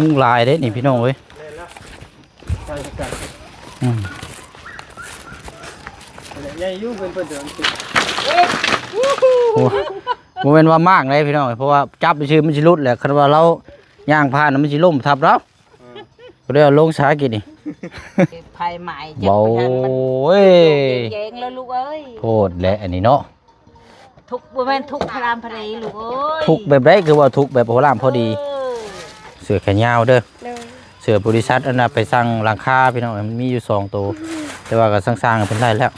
มุงลายเด้นี่พี่น้องเว้ยเล่นแล้วใช่กันอืมใหญ่ยุ่งเป็นเพื่อนเดิมสิโอ้โมเมนว่ามากเลยพี่น้องเอ้ยเพราะว่าจับไปชื่อมันสิรุดแหละคันว่าเราย่างผ่านแล้วมันสิล่มทับเราก็เลยเอาลงสากินนี่ภัยใหม่เจ็บเบาไปทันมันเว้ยเย็งแล้วลูกเอ้ยโทษแหละอันนี้เนาะทุกบ่แม่นทุกพรามพรีลูกเอ้ยทุกแบบไรคือว่าทุกแบบโหรามพอดีเออเสือแขนยาวเด้อเลยเสือบริษัทอันน่ะไปสั่งหลังคาพี่น้องมันมีอยู่สองตัวแต่ว่าก็สร้างๆกันเป็นไรแล้ว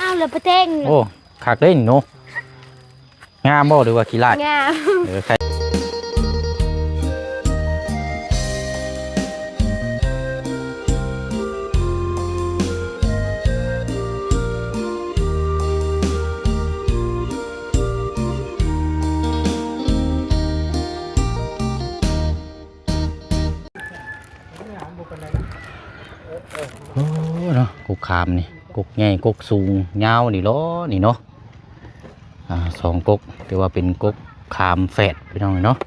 อ้าวเหลือประเท่งโอ้คักเด้นี่เนาะงามบ่หรือว่าขี้ลาดงาม เออใคร ขามนี่กกใหญ่กกสูงยาวนี่ล้อนี่เนาะอ่าสองกกถือว่าเป็นกกขามแฝดพี่น้องเนาะ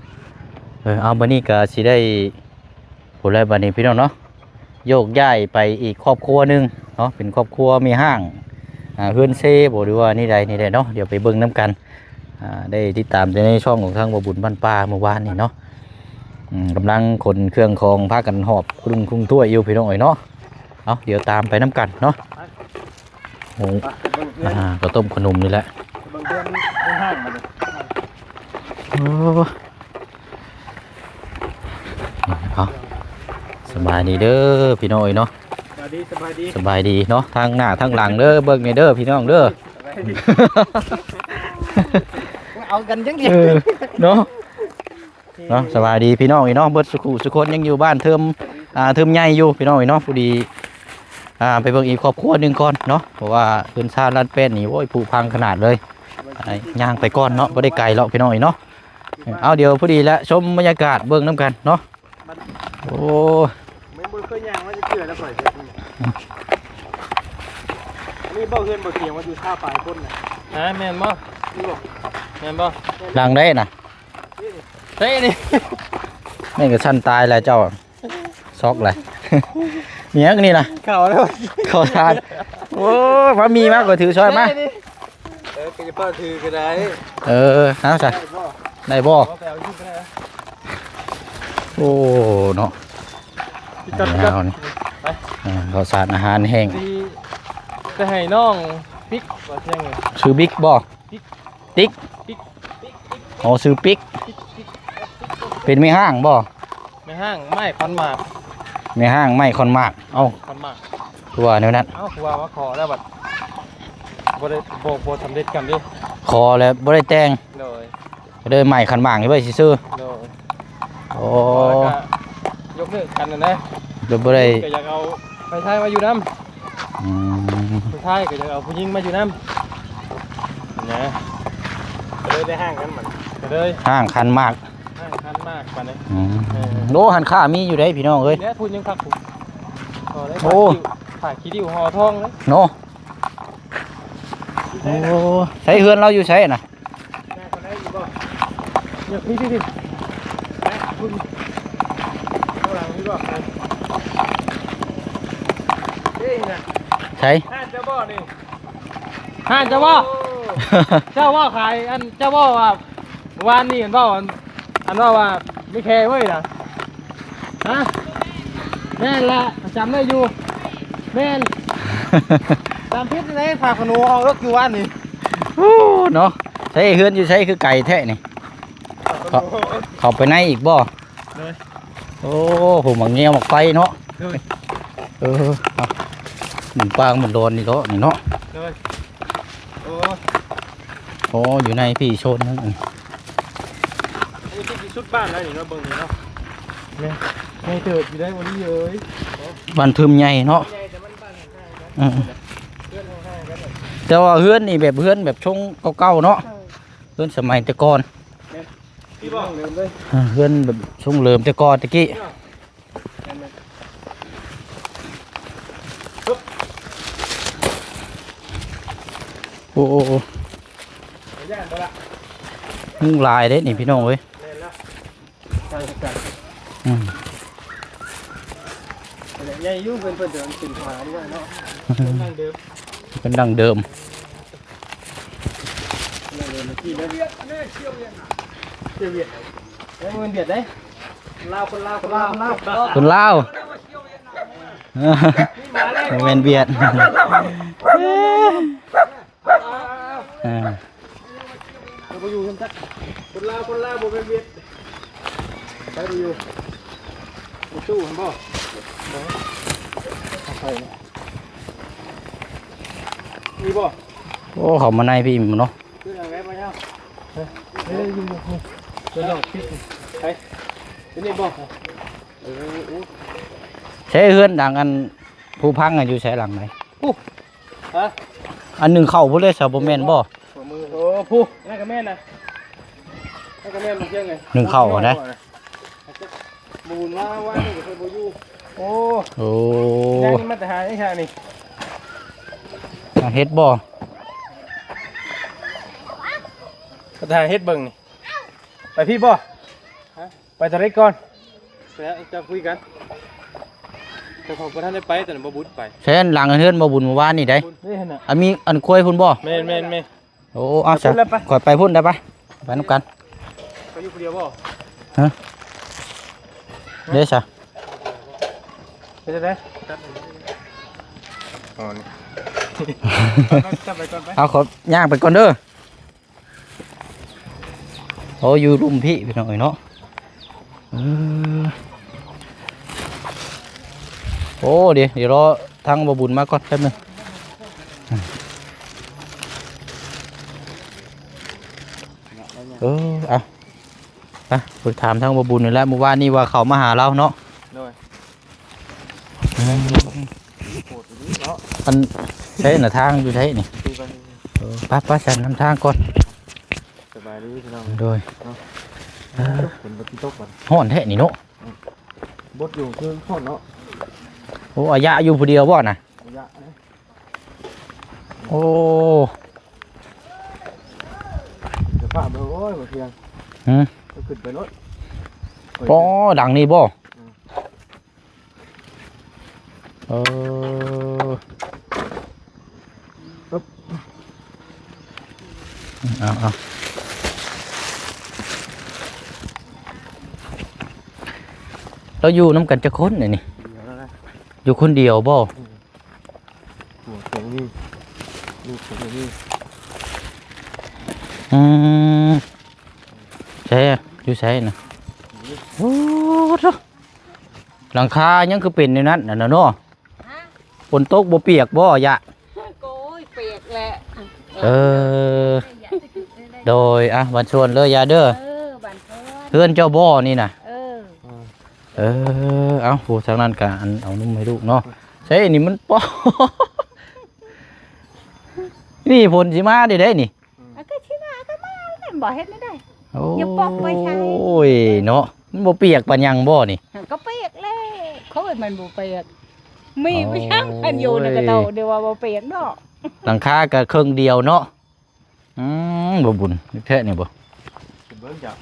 เออเอาบันนี้ก็สิได้ผลไรบันนี้พี่น้องเนาะโยกย้ายไปอีกครอบครัวหนึ่งเนาะเป็นครอบครัวมีห้างอ่าเฮือนเซ่บอกหรือว่านี่ใดนี่ใดเนาะเดี๋ยวไปเบิ่งน้ำกันอ่าได้ติดตามในช่องของทางบบุญบ้านป่าเมื่อวานนี่เนาะกำลังขนเครื่องของพากันหอบกรุงคุ้งทั่วยอยู่พี่น้องเอ้ยเนาะ เอาเดี๋ยวตามไปน้ำกันเนาะโอ้ไปเบิ่งเพื่อนอ่าก็ต้มขนมนี่แหละเบิ่งเพื่อนในห้างมาเลยโอ้เอาสบายดีเด้อพี่น้องเอ้ยเนาะสบายดีสบายดีสบายดีเนาะทางหน้าทางหลังเด้อเบิ่งนี่เด้อพี่น้องเด้อสบายดีเอากันจังเดียเอวอเนาะเนาะสบายดีพี่น้องเอ้ยเนาะเบิดสุขุสุคนยังอยู่บ้านเทิมอ่าเทิมใหญ่อยู่พี่น้องเอ้ยเนาะผู้ดี อ่าไปเบิ่งอีกครอบครัวหนึงก่อนเนาะเพราะว่าพื้นชาติลาดเป็นนี่โอ้ยผุพังขนาดเลยไอ้ย่างไปก่อนเนาะบ่ได้ไกลหรอกพี่น้องเนาะเอาเดี๋ยวพอดีแล้วชมบรรยากาศเบิ่งน้ำกันเนาะโอ้ไม่บ่เคยย่างว่าจะเชื่อแล้วข่อยเฮ็ดนี่นี่บ่เฮือนบ่เถียงว่าอยู่ท่าปลายคนน่ะฮะแม่นบ่นี่บ่แม่นบ่ดังได้น่ะเฮ้ยนี่แม่งก็ชั้นตายแล้วเจ้าซอกเลย เมียกนี่นะเข้าแล้วเขาทานโอ้ยพระมีมากกว่าถือช้อยมาเออก็จะเปิดถือก็ได้เออน้ำใส่ได้บ่ได้บ่เอาไปเอาอยู่ก็ได้นะโอ้เนาะพี่กัดพี่กัดเอานี่อ่าข้าวสารอาหารแห้งดีจะให้น้องปิ๊กว่าเที่ยงไงชื่อบิ๊กบ่ปิ๊กติ๊กปิ๊กปิ๊กอ๋อชื่อปิ๊กปิ๊กปิ๊กเป็นไม่ห้างบ่ในห้างไม่คอนหมาก ไม่ห้างไม่คอนมาก เอ้าคอนหมากตัวแนวนั้นเอ้าคือว่าว่าขอแล้วบัดบ่ได้บ่บ่สำเร็จกันดิคอแล้วบ่ได้แต่งโดยก็เลยใหม่คันหมางนี่ไว้ซื่อโดยๆโอ้แล้วก็ยกเลิกกันนะนะเดี๋ยวบ่ได้ก็อยากเอาไปชายมาอยู่น้อืมำผู้ชายก็อยากเอาผู้หญิงมาอยู่น้ำนะก็เลยได้ห้างกันมันก็เลยห้างคันมากห้างคัน มากปานนี้อืมโลหันค่ามีอยู่ได้พี่น้องเอ้ย เนี่ยพูดยังคักผมพอได้โอ้ถ่ายคิดิวห่อทองเลยโนโอ้ใช้เฮือนเราอยู่ใช้น่ะแม่คนได้อยู่บ่เนี่ยพี่พี่พี่แม่คุณข้างหลังนี่บ่เฮ้ยน่ะใช้ ห้าเจ้าบ่นี่ห้าเจ้าบ่ เจ้าบ่ขายอันเจ้าบ่ว่าวานนี่เห็นบ่อัน อันว่าว่าไม่แคร์เว้ยน่ะฮะแม่นละจำได้อยู่ แม่นจำพิษเลยฝากขนูเอารถอยู่วันนี่โอ้เนาะใช้เฮือนอยู่ใช้คือไก่แท้นี่ครับเข้าไปในอีกบ่เลยโอ้โหหมักเงี้ยวหมักไฟเนาะเลยเออเอาหมุนปางหมุนโดนนี่เนาะนี่เนาะเลยโอ้โอ้อยู่ในพี่ชนนั่นนี่ที่ชุด บ้านแล้วนี่เนาะเบิ่งนี่เนาะแม่แม่เถิดอยู่ได้วันนี้เอ้ยบ้านทึมใหญ่เนาะใหญ่แต่มันบ้านห่างๆกันอืมเพื่อนห่างๆกันแต่ว่าเฮือนนี่แบบเฮือนแบบชงเก่าๆเนาะเฮือนสมัยแต่ก่อนพี่บอกเร็วเลยอ่าเฮือนแบบชงเริมแต่ก่อนตะกี้โอ้โอ้โอ้ย่านตัวละมุงลายเด้นี่พี่น้องเว้ย เล่นแล้วใช่กันอืมใหญ่ยุ่งเป็นเพิ่นเดินขึ้นขาด้วยเนาะนั่งเดิมเป็นดังเดิมนั่งเดิมเมื่อกี้เด้อเวียดแน่เชี่ยวเวียดเชี่ยวเวียดเอ้ยมันเวียดได้ลาวคนลาวคนลาวคนลาวคนลาวบ่แม่นเบียดอ่าเราไปอยู่กันจักคนลาวคนลาวบ่เป็นเวียด ไปดูอยู่บ่สู้เห็นบ่เอาไปนะมีบ่โอ้เขามาในพี่มันเนาะคืออะไรมาเนี่ยเฮ้ยเฮ้ยยิงบ่เดี๋ยวลองคิดไปเป็นนี่บ่เอออู้ใช้เฮือนดังอันผู้พังอะอยู่ใช้หลังไหนฮะอันหนึงเข้าพุ่นเลยซะบ่แม่นบ่หัวมือโอ้ผู้นั่นก็แม่นนะนั่นก็แม่นมันเจียงไงหนึ่งเข้าเหรอนะ บูนว่าว่านี่ก็เคยบูอยู่โอ้โอ้ยังนี่มาแต่หาไอ้ชานี่อะเฮ็ดบ่มาแต่หาเฮ็ดเบิ่งนี่ไปพี่บ่ฮะไปตะเล็กก่อนแล้วจะคุยกันแต่ของประธานได้ไปแต่บ่บุญไปใช้อันหลังอันเฮือนบ่บุญเมื่อวานนี่ได้นี่เห็นน่ะอันมีอันคุยพุ่นบ่แม่นแม่นแม่นโอ้เอาซะไปพุ่นแล้วไปขอยไปพุ่นได้ปะไปนํกันไปอยู่คนเดียวบ่ เด้ซะไปจะได้จัดอ๋อนี่จับไปก่อนไปเอาขอย่างไปก่อนเด้อโอ้อยู่รุมพี่พี่น้องเอ้ยเนาะโอ้เดี๋ยวเดี๋ยวรอทางบบุญมาก่อนแป๊บหนึงเออเอา ไปไปถามทางบบุญนี่แหล้วเมื่อวานนี่ว่าเขามาหาเราเนาะโดยอืมโหดอยู่นี่เนาะอันใช้หน้าทางอยู่ใช่นี่ดูกันเออไป้าป้าฉันนำทางก่อนสบายดีพี่น้องโดยเป็นบัติตกบันห่อนแท้นี่เนาะบดอยู่คือห้องเนาะโอ้อายะอยู่ผู้เดียวบ่น่ะ ระยะนะโอ้เดี๋ยวพาไปโอ้ยมาเพียงหืมก็ ขึ้นไปรถอ๋อดังนี่บ่เออเอาเอาเราอยู่น้ำกันจะค้นเลยนี่เดี๋ยวแล้วนะอยู่คนเดียวบ่หัวเสียงนี่ลูกเสียงนี่อืมใช่ อะอยู่ใช่นะโอ้โหหลังคายังคือเป็นในนั้นน่ะนะเนาะฝนตกบ่เปียกบ่ยะโกยเปียกแหละเออ โดยอะวันชวนเลยยาเด้อเออบันเทิงเพื่อนเจ้าบ่อนี่น่ะเออเออเอาผู้ทางนั้นกะอันเอานุ่มให้ลูกเนาะใช่นี่มันป้อนี่ผลสิมาได้ได้นี่อะก็ชิมาก็มาเนี่ยบ่เฮ็ดไม่ได้ โอ้อย่าปอกไว้ใช้โอ้ยเนาะมันบ่เปียกปานยังบ่นี่ก็เปียกเลยเขาเอิ้นมันบ่เปียกมีไม่ช่างกันอยู่ในกระเตาเดี๋ยวว่าบ่เปียกดอกหลังคาก็ครึ่งเดียวเนาะอืมบ่บุญแท้นี่บ่ขึ้นเบิ้งจับ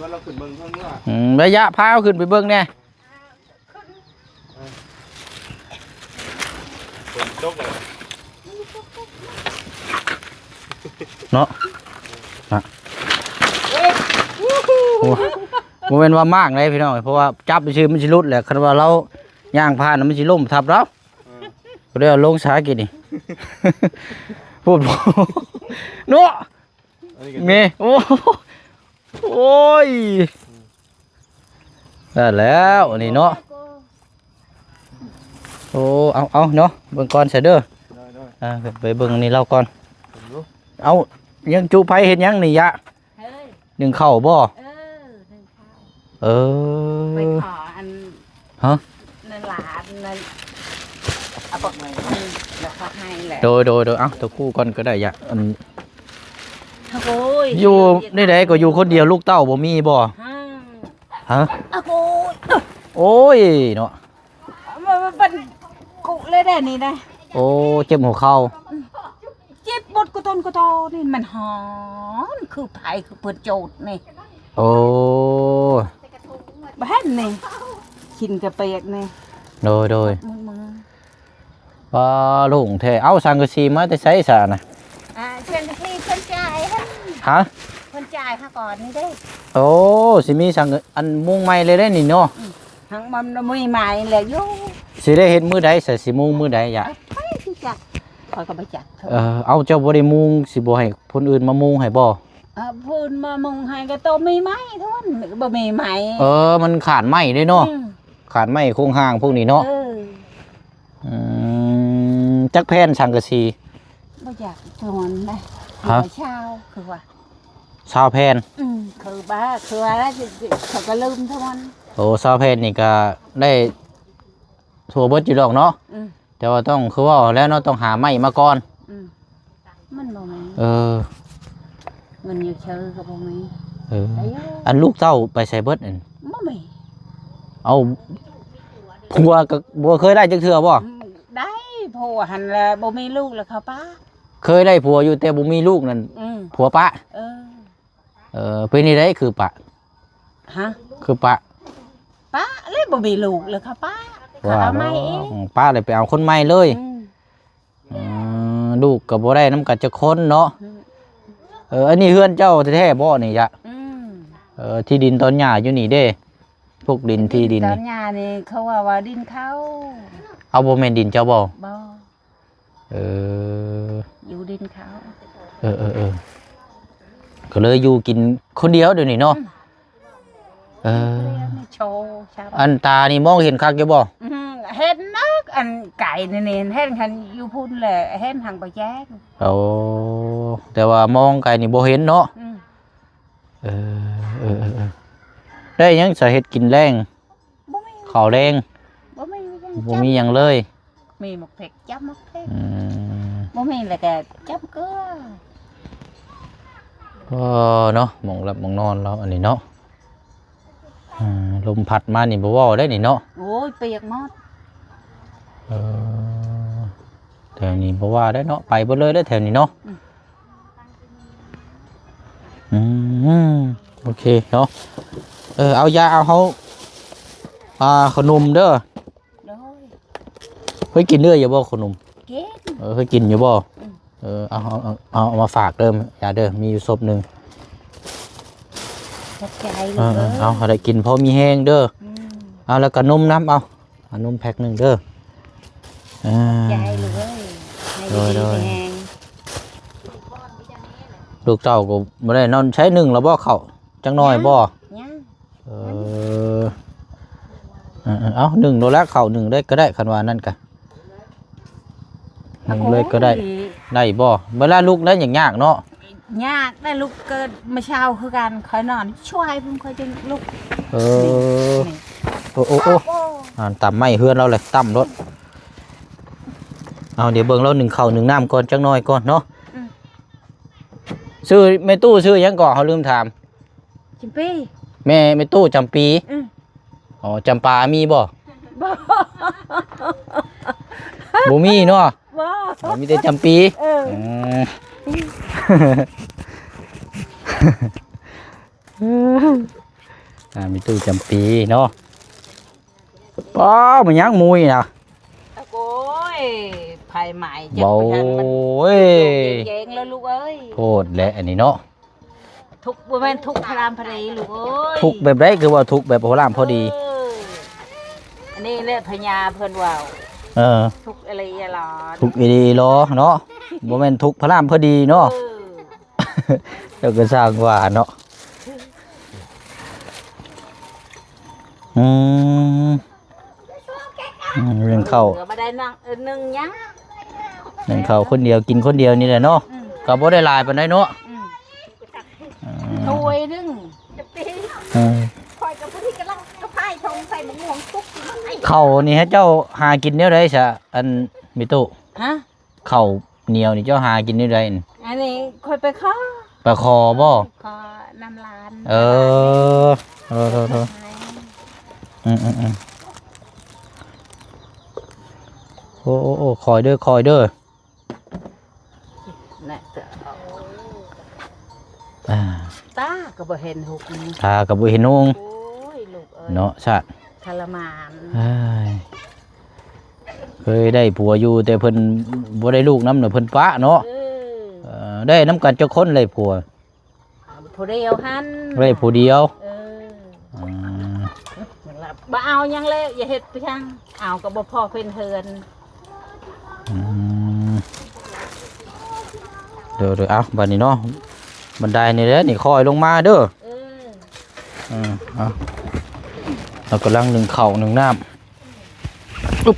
ว่าเราขึ้นเบิ้งเพิ่มเมื่ออืมระยะพาเอาขึ้นไปเบิ่งแน่ฝนตกเลยเนาะนะ โอ้บ่แม่นว่ามากเลยพี่น้องเพราะว่าจับไปชื่อมันสิหลุดแหละคันว่าเราย่างผ่านน่ะมันสิล่มทับเราก็ได้เอาลงสากินนี่พูดบ่เนาะอันนี้ก็เมโอ้โอ้ยได้แล้วอันนี้เนาะโอ้เอาเอาเนาะเบิ่งก่อนเสยเด้อได้ได้อ่าไปเบิ่งอันนี้เราก่อนผมรู้เอายังจูไผเฮ็ดหยังนี่ยะเฮ้ยหนึ่งเข้าวบ่เออนึ่งข้าว เอไปอ ขออันฮะ นั่นหลานนั่นเอาปอกไม้แล้วเขาให้แหละโดยโดยโดยเอ้าตัวคู่ก่อนก็ได้ยะอันโอ้ยอยู่นี่ใดก็อยู่คนเดียวลูกเต้าบ่มีบ่ฮะฮะ โอ้โหโอ้ยเนาะ มันมันเป็นกุเลยได้นี่นะโอ้เจ็บหัวเข่าเจ็บบดกระตนกระโตนี่มันหอนคือไผคือเปิดโจดนี่โอ้ บ้านนี่กินกระเปียกนี่โดยโดยมึงมึงว่าลุงแท้เอาสังกะสีมาแต่ใช้ซะนะอ่าเชิญที่คนจ่ายฮะฮะคนจ่ายค่ะก่อนนี่ได้โอ้สิมีสังกะอันมุงใหม่เลยได้นี่เนาะทั้งมันมือใหม่แหละอยู่สิได้เฮ็ดมื้อใดใส่สิมุงมื้อใดอย่าไปที่จักคอยก็ไปจักเถอะเออเอาเจ้าบ่ได้มุงสิบ่ให้คนอื่นมามุงให้บ่ อ่าพูนมามงให้ก็โตมีไหมทุนบ่มีไหมเออ มันขาดไม้เด้เนาะอืมขาดไม้โครงห้างพวกนี้เนาะเอออืมจักแผ่นสังกะสี บ่อยากทอนนะฮะ เช้าคือว่า ชาวแผ่นอืมคือบ้าคือว่าแล้วเขาก็ลืมทอนโอ้ชาวแผ่นนี่ก็ได้ทั่วเบิดอยู่ดอกเนาะอืมแต่ว่าต้องคือว่าแล้วเนาะต้องหาไม้มาก่อน อืมมันบ่มีเออ เงินอยู่เชื่อก็บ่มีเออ ได้อยู่อันลูกเต้าไปใส่เบิดนั่นบ่มีเอาผัวก็บ่เคยได้จักเทื่อบ่อืมได้เพราะว่าหันละบ่มีลูกแล้วเขาป้าเคยได้ผัวอยู่แต่บ่มีลูกนั่นอืมผัวปะ เออเออเป็นนี่ได้คือปะ ฮะคือปะป้าเลยบ่มีลูกเลยค่ะป้าเขาว่าเอาไม่เองอืมป้าเลยไปเอาคนใหม่เลยอืมอืมลูกก็บ่ได้น้ำกัดจะคนเนาะ อืม เอออันนี้เฮือนเจ้าแท้ๆบ่นี่จ้ะอืมเออที่ดินตอนหญ้าอยู่นี่เด้พวกดินที่ดินตอนี่นยานี่เขาว่าว่าดินเขาเอาบ่แม่นดินเจ้าบ่บ่เอออยู่ดินเขาเออเออเออก็เลยอยู่กินคนเดียวเดี๋ยวนี้เนาะเออ เรียกนี่โชว์ชาวบ้าน อันตานี่มองเห็นคักอยู่บ่อืมเห็นนักอันไก่นี่นี่เห็นคันอยู่พุ่นแหละเห็นทางไปแจ้งโอ้ แต่ว่ามองไกลนี่บ่เห็นเนาะอืมเออเออเออเออได้หยังสาเหตุกินแรงบ่มีข้าวแรงบ่มีจังบ่มีหยังเลย มีหมกเผ็ดจับหมกเผ็ดอืมบ่มีแล้วก็จับเกลือก็เนาะหมองหลับหมองนอนแล้วอันนี้เนาะอ่าลมพัดมานี่บ่เว้าได้นี่เนาะโอ้ยเปียกหมดเออแถวนี้บ่ว่าได้เนาะไปเบ่เลยได้อแถวนี้เนาะ อืมโอเคเนาะเออเอายาเอาเฮาอ่าขนมเด้อโดยเคยกินเรื่อยอยู่บ่ขนมกินเออเคยกินอยู่บ่อืม เออเอาเอาเอาเอาเอามาฝากเด้อยาเด้อมีอยู่ศพหนึงจัดใจเลเอยอเออเอาเอาได้กินพอมีแห้งเด้ออืมเอาแล้วก็นมน้ำเอาเอานมแพ็คหนึ่งเด้ออ่า ใจเลยให้โดยโดยดีๆแหง ลูกเจ้าก็ไม่ได้นอนใช้หนึ่งแล้วบ่เขาจังน้อยบ่ยังเออเออเออเอาหนึ่งโดนแล้วเข่าหนึ่งได้ก็ได้คันว่านั่นกันหนึ่งเลยก็ได้โอ้ยได้บ่เวลาลูกได้อย่างยากเนาะยากได้ลูกเกิดมาเช้าคือกันคอยนอนช่วยเพิ่งคอยจะลูกเออนี่โอ้โอ้โอ้อ่าต่ำไม่เฮือนเราเลยต่ำรถเอาเดี๋ยวเบิ่งเราหนึ่งเข่าหนึ่งน้ำก่อนจังน้อยก่อนเนาะ ซื้อแม่ตู้ซื้อหยังก่อนเขาลืมถามจิมปี้แม่แม่ตู้จำปีอืมอ๋อจำปามีบ่บ่บ่มีเนาะบ่อ๋อมีแต่จำปีเอออืม อ่ามีตู้จำปีเนาะป้ามันยังมุยนะ โอ้ยภายใหม่จะเบาไปทางมันเว้ยเย็งแล้วลูกเอ้ยโทษแหละอันนี้เนาะทุกบ่แม่นทุกพรามพรีลูกเอ้ยทุกแบบไรคือว่าทุกแบบโบราณพอดีเอออันนี้แหละพญาเพิ่นว่าวเออ ทุกอะไรอย่าหลอนทุกอีดีรอเนาะบ่แม่นทุกพระรามพอดีเนาะ เออเดี๋ยวก็สร้างว่าเนาะ อืมอืม เรื่องเข้าก็บ่ได้นั่งเออนึ่งหยังเรื่องเข้าคนเดียวกินคนเดียวนี่แหละเนาะอืมก็บ่ได้หลายปานใดเนาะอืมอืมถ้วยหนึงอืมคอยกับพอดีกำลังกระพายทงใส่หมะม่วงตุ๊กอยู่ข้างในเข้าวนี่ให้เจ้าหากินแนวใดซะอันมิตุฮะเข้าวเหนียวนี่เจ้าหากินแนวใดนี่อันนี้คอยไปขอปลาคอบ่ขอน้ำลานเออโทษโทษโทษอืมอืมอืม โอ้โอ้โอ้คอยเด้อคอยเด้อน่ะเจ้าอ่าตาก็บ่เห็นหุกนี่ตากับบุเห็นนงโอ้ยลูกเเนาะชาติทรมานเอ้ยเคยได้ผัวอยู่แต่เพิ่นบ่ได้ลูกน้ำเนาะเพิ่นปะเนาะเออเอ่อได้น้ำกันเจ้าคนเลยผัวผู้เดียวหันได้ผู้เดียวเอออืมบ่เอาหยังเลยอย่าเฮ็ดไปช่างเอาก็บ่พอเพิ่นเฮือนอืม เดี๋ยวเดี๋ยวเอาบัดนี้เนาะบันไดนี่แหละนี่คอยลงมาเด้อเอออืมเอาเรากำลังหนึ่งเข่าวหนึ่งน้ำอุ๊บ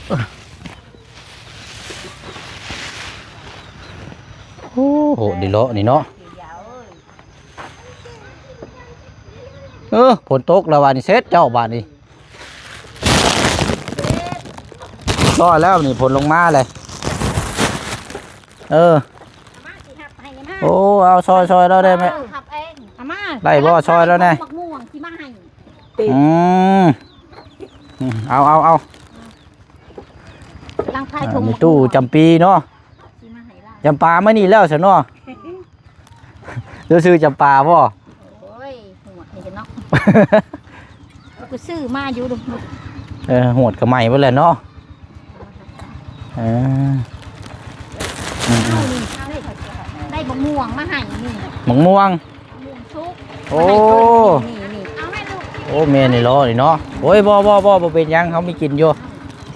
โอ้โหดีเลาะนี่เนาะยาวเอ้ยเออฝนตกแล้ววันนี้เซ็ตเจ้าบานนี้รอดแล้วนี่ฝนลงมาเลย เออมาสิหับให้มาโอ้เอาซอยซอยเราได้ไหมเออหับเองเอามาไล่บ่ซอยแล้วแน่ มักม่วงที่มาให้อืมอืมเอาเอาเอาลังพายอ่าถุงมีตู้จำปีเนาะที่มาให้ล่ะจำปาไม่นี่แล้วสิเนาะเดี๋ยวซื้อจำปาบ่โอ้ยหัวนี่เนาะกูซื้อมาอยู่ดูเออหวดกับใหม่ไปเลยเนาะเอออืมอื เอามนี่ได้บักม่วงมาให้นี่มะม่วง ม่วงชุบโอ้นี่นี่เอาให้ลูกโอ้เมนี่ล้อนี่เนาะโอ้ยบ่บ่บ่บ่เป็นหยังเขาไม่กินอยู่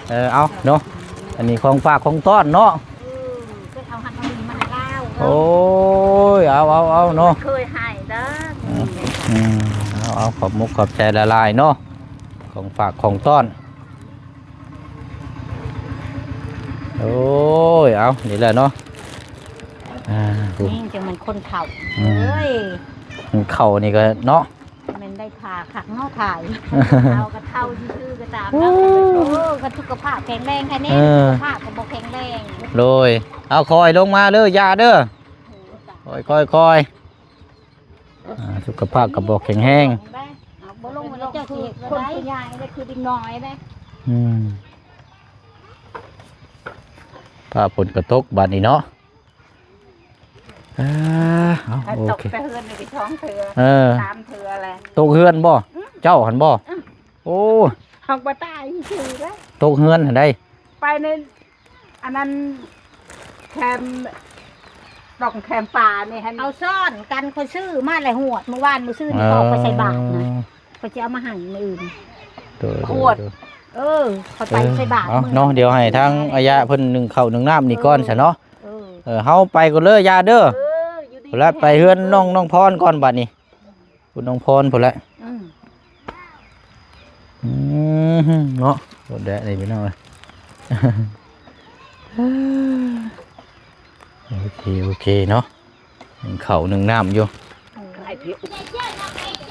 เออเอาเนาะอันนี้ของฝากของต้อนเนาะเออก็เอาหันเอานี่มาให้เล่าโอ้ยเอาเอาเอาเนาะเคยให้เด้ออืมเอาเอาขอบมุกขอบใจละลายเนาะของฝากของต้อน โอ้ย เอานี่แหละเนาะอ่าดูนี่จังมันคนเฒ่าอืมเอ้ยเข่านี่ก็เนาะมันได้ผ่าขักเงาถ่ายเอากระเท่าชื่อๆก็ตามแล้วโอ้ก็สุขภาพแข็งแรงแค่นี้เออสุขภาพก็บ่แข็งแรงโรยเอาคอยลงมาเด้อยาเด้อคอยคอยคอยอ่าสุขภาพกับบอกแข็งแรงได้เอาบ่ลงมาแล้วเจ้าสิคนผู้ใหญ่ได้คือดิ้งน้อยได้ อืม ป้าผลกระตกบานนี้เนาะอ่าเอาถ้าโอตกเค ไปเฮือนนี่ไปท้องเถือเออ ตามเถือแหละตกเฮือนบ่ เจ้าหันบ่ โอ้ห้องบ่ตายชื่อแล้วตกเฮือนหันได้ ไปในอันนั้นแคมดอกแคมป่านี่ฮะเอาซ่อนกันคนซื้อมาหลายหวดเมื่อวานมื้อซื้อนี่เขาเอาไปใส่บาตรนะเขาจะเอามาหั่นมื้ออื่นเด้อขวด เด้อเออเขาไปใส่บาตรเอามื้อเนาะเดี๋ยวให้ทางอายะเพิ่นหนึ่งข้าวหนึ่งน้ำนี่ก่อนซะเนาะเออเออเฮาไปก่อนเลยยาเด้อเอออยู่ดีพุ่นละไปเฮือนน้องน้องพรก่อนบัดนี้คุณน้องพรพุ่นละอืมอืมเนาะโดดแดดเลยพี่น้องเอ้ย โอเคโอเคเนาะหนึ่งเข่าวหนึ่งน้ำอยู่ไอ้พี่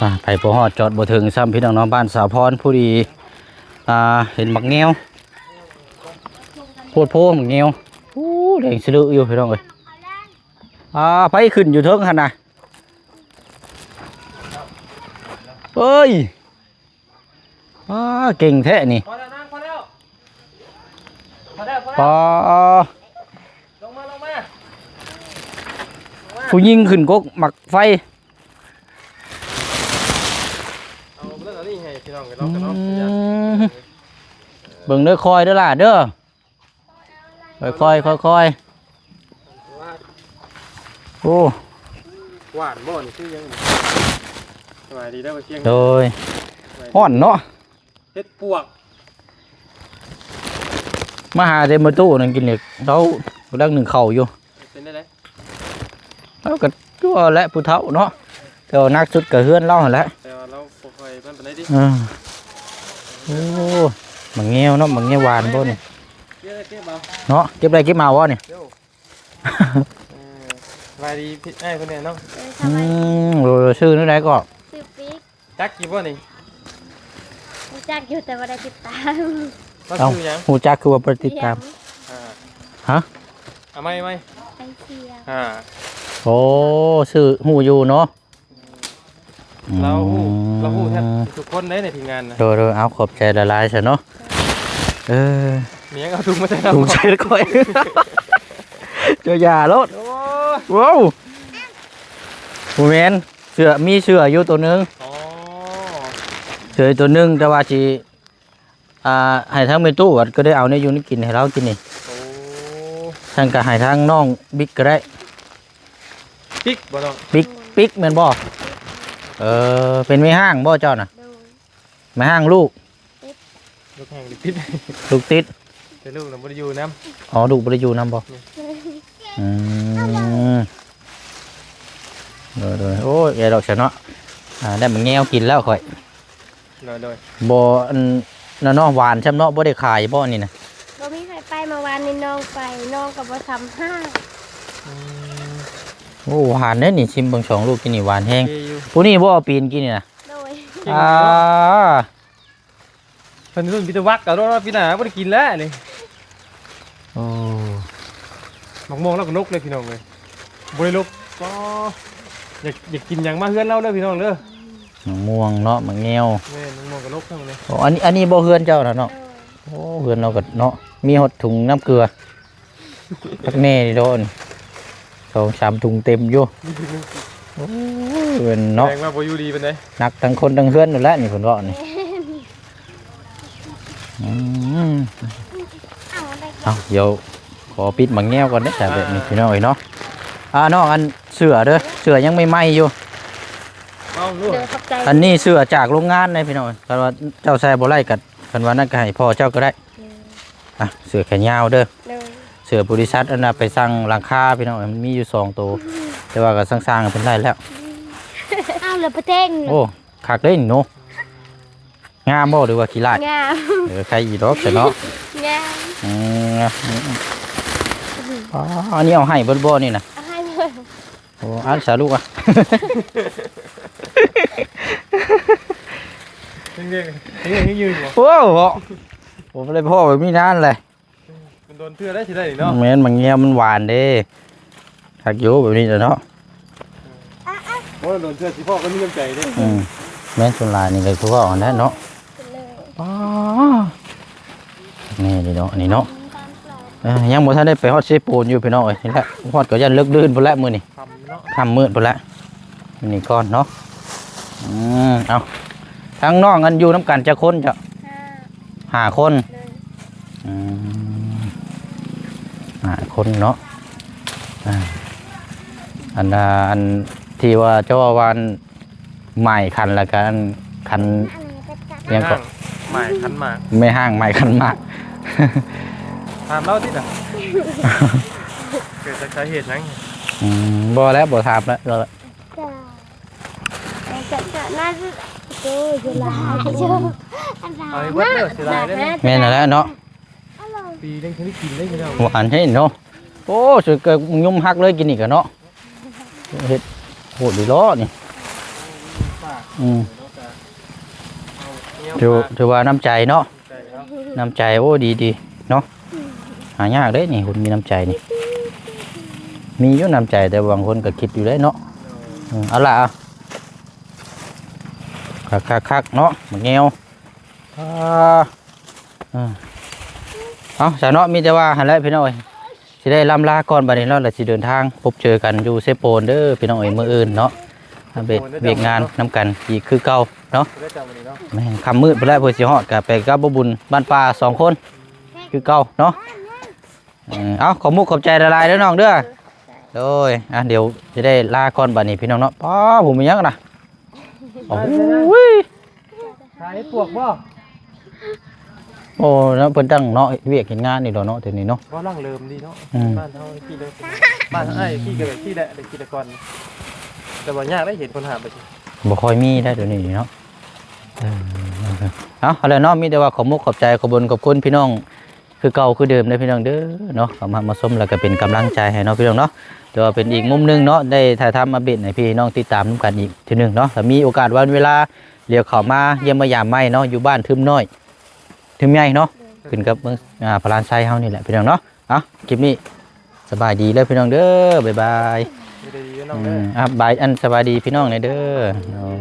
อ่าไปพอฮอดจอดบ่ถึงซ้ำพี่น้องเน้องบ้านสาวพรผู้ดี อ่าเห็นบักแงวโพดโพบักแงวอู้แดงสะลืออยู่พี่น้องเอ้ยอ่าไปขึ้นอยู่เทิงหั่นน่ะเอ้ยอ่าเก่งแท้นี่พอแล้วนะพอแล้วพอแล้วพอปแล้วอลงมาลงมาผู้ยิงขึ้นกกหมักไฟ เอาเรื่องอันนี้ให้พี่น้อง กันอืเนาะกันเนาะมเบิ่งเด้อคอยเด้อล่ะเด้อค่อยๆค่อยๆโอ้หวานบ่นี่คือยังสบายดีได้อบ่เชียงโดยฮ้อนเนาะเฮ็ดปวกมาหาเต็มประตูนั่นกินเหล็กเรากำลังหนึ่งเข่าอยู่เป็นได้ไดแล้วก็ตัวและผู้เฒ่าเนาะแต่ว่านักสุดก็เฮือนเล่าหั่นแหละ เอยมันปานใดดิเอโอ้มังเงี้ยวเนาะมังเงี้ยวหวานบ่นี่เก็บเก็บเอาเนาะเก็บได้เก็บมาวะนี่เดี๋ยวเออสบายดีพี่ไอ้เพิ่นเนี่ยเนาะอืมโอ้ชื่อนึกได้ก็สิบปีจักกี่บ่นี่รู้จักอยู่แต่ว่าได้ติดตามเราเอ้าชื่อหยังหูจักคือว่าปฏิดตาม อ่าฮะ เอาไหม่ไหม่ไอเชียอ่าโอ้ชื่อหูอยู่เนาะ เราฮู้เราฮู้แทบอืมทุกคนได้ในทีมงานนะโดยโดยเอาขอบใจละลายซะเนาะเออเมียงเอาถุงมาใส่เราถูกใจแล้วค่อยเจ้าอย่ารถโอ้ยว้าวผู้แมนเสือมีเสืออยู่ตัวหนึงอ๋อเฉยตัวหนึงแต่ว่าสิอ่าให้ทั้งเมตู้วัดก็ได้เอาในอยู่นี่กินให้เรากินนี่โอ้ทั้งก็ให้ทั้งน้องบิ๊กก็ได้ ปิ๊กบ่น้องบิ๊กบิ๊กแม่นบ่ เออ เป็นไม่ห้างบ่เจ้าน่ะโดยไม่ห้างลูก ลูกแห้งดิปิดลูกติด แต่ลูกน่ะบ่ได้อยู่น้อ๋อ ลูกบ่ได้อยู่นํบ่อืมโดยโดยโอ้ยแกดอกฉันเนาะอ่าได้มันแงวกินแล้วข่อยำโดยโดยบ่อันนั่นเนาะหวานช่ำเนาะบ่ได้ขายบ่นี่นะบ่มีใครไปเมาวานนี้น้องไปน้องกับบ่ทำห้างอืม โอ้หวานเด้นี่ชิมเบิ่งสองลูกกินนี่หวานแฮงโอเคอยู่ผู้นี้บ่เอาปีนกินนี่นะโดยเก่งอ่าเพิ่นรุ่นพิทวักกับรถพี่หน้าบ่ได้กินแล้วนี่โอ้หมกม่วงแล้วก็นกเลยพี่น้องเลยบ่ได้ลกก็อยากอยากกินหยังมาเฮือนเราเด้อพี่น้องเด้อมะม่วงเนาะมะแงวแม่นมกม่วงกับนกเท่านั้นเลยโอ้อันนี้อันนี้บ่เฮือนเจ้าน่ะเนาะโดยโอ้เฮือนเราก็เนาะมีหดถุงน้ำเกลือพักแน่นี่โดน สองสามถุงเต็มอยู่โอ้เฮือนเนาะแรงว่าบ่อยู่ดีปานใดหนักทั้งคนทั้งเฮือนนั่นแหละนี่เพิ่นว่านี่อืมเอาได้เอาเดี๋ยวขอปิดมังแง้วก่อนเด้อแต่แบบนี้พี่น้องเอ้ยเนาะอ่าน้องอันเสือเด้อเสือยังไม่ไหม้อยู่ เอาลูกเดินขอบใจอันนี้เสือจากโรงงานเลยพี่น้องกันว่าเจ้าแซ่บ่ไล่กัดกันว่านั่นก็ให้พ่อเจ้าก็ได้อะเสือแขนยาวเด้อโดย เสือบริษัทอันน่ะไปสั่งหลังคาพี่น้องเอ้ยมันมีอยู่สองตัว แต่ว่าก็สร้างๆกันเป็นได้แล้วเอาเหลือประเท่งโอ้คักเด้นี่เนาะงามบ่หรือว่าขี้ลายงามเออใครอีดอกเสียเนาะงามอืมอ๋ออันนี้เอาให้เบิ่นบ่นี่น่ะเอาให้เลยโอ้อันสาลูกอะเด้งๆเด้งๆยืนบ่โอ้โหผมเลยพ่อแบบนี้นานเลยมัน โดนเทื่อได้สิได้นี่เนาะแม่นมันเงี้ยมันหวานเด้ถักอยู่แบบนี้แหละเนาะโอ้ยโดนเทื่อสิพ่อก็มีน้ำใจเด้อืมแม่นส่วนหลายนี่เลยคือว่าอันนั้นเนาะไปเลยอ๋อนี่นี่เนาะนี่เนาะเอ้ยยังบ่ทันได้ไปฮอดเซโปนอยู่พี่น้องเอ้ยนี่แหละฮอดก็ยันเลิกลื่นพุ่นละมื้อนี่ทำเนาะค่ำมืดพุ่นละมื้อนี่ก่อนเนาะอืมเอาทั้งน้องกันอยู่น้ำกันจะคนจะห้าห้าคนเลยอืม ห้าคนเนาะอ่าอันน่ะอันที่ว่าเจ้าว่าวันใหม่คันละกันคันอันนี้เป็นจักรยังก็หมายคันหมากไม่ห้างใหม่คันมากถามเราติน่ะเกิดจากสาเหตุหยังอืมบ่แล้วบ่ถามแล้วก็จ้าจักรน่าจะโอ้ยเวลาจะเจออันนั้นเอาให้เบิดเด้อสิได้เด้อแม่นนแหละเนาะ ปีนึงถึงได้กินได้พี่น้องหวานให้เนาะโอ้สุดเกิดยุ่มฮักเลยกินอีกอะเนาะเฮ็ดโหดดีล้อนี่อืมถือถือว่าน้ำใจเนาะใจเนาะน้ำใจโอ้ดีดีเนาะหายากเด้นี่คนมีน้ำใจนี่ มีอยู่น้ำใจแต่บางคนก็คิดอยู่ได้เนาะอืมเอาล่ะเอาคักคักคักเนาะมันเงียวอ่า เอาสาวเนาะมีแต่ว่าหันแหล้วพี่น้อยสิได้ลำลาก่อนบัดนี้เนาะแล้วสิเดินทางพบเจอกันอยู่เซโปนเด้อพี่น้องเอ้ยมื้ออื่นเนาะเอาเบกเบกงานน้ำกันอีกคือเก่าเนาะได้จำวันนี้เนาะแม่นคำมืดไปแล้วเพื่อสิฮอดกับไปกับบ่บุญบ้านป่าสองคน คือเก่าเนาะเออเอาขอมุกขอบใจละลายเด้อน้องเด้อโดยอะเดี๋ยวจะได้ลาก่อนบัดนี้พี่น้องเนาะป้าผมมีหยังนะโอ้ยขายปวกบ่ โอ้เนาะเพิ่นตั้งเนาะเวียกเห็นงานนี่ดอกเนาะเดี๋ยวนี้เนาะบ่ร่างเริมดีเนาะอืม บ้านเฮาขี้เลยบ้านเฮาไอ้ขี้ก็แบบขี้แหละได้ขี้แต่ก่อนแต่ว่ายากได้เห็นคนหาไปสิบ่ค่อยมีได้เดี๋ยวนี้เนาะเออเอาเอาละเนาะมีแต่ว่าขอมุกขอบใจขอบคุญขอบคุณพี่น้อง คือเก่าคือเดิมเด้อพี่น้องเด้อเนาะเข้ามามาส้มแล้วก็เป็นกำลังใจให้เนาะพี่น้องเนาะแต่ว่าเป็นอีกมุมหนึงเนาะได้ถ่ายทำมาเบ็ดให้พี่น้องติดตามนํกันอีกทีหนึงเนาะถ้ามีโอกาสวันเวลาเรียวเข้ามาเยี่ยมมายามไม่เนาะอยู่บ้านทึมน้อย ทึมใหญ่เนาะขึ้นกับเมืองอ่าพลานไซเฮานี่แหละพี่น้องเนาะเอะคลิปนี้สบายดีเลยพี่น้องเด้อบ๊ายบายไม่ได้ดีเนาะอืเด้อ มอะบายอันสบายดีพี่น้องในเด้อเนาะ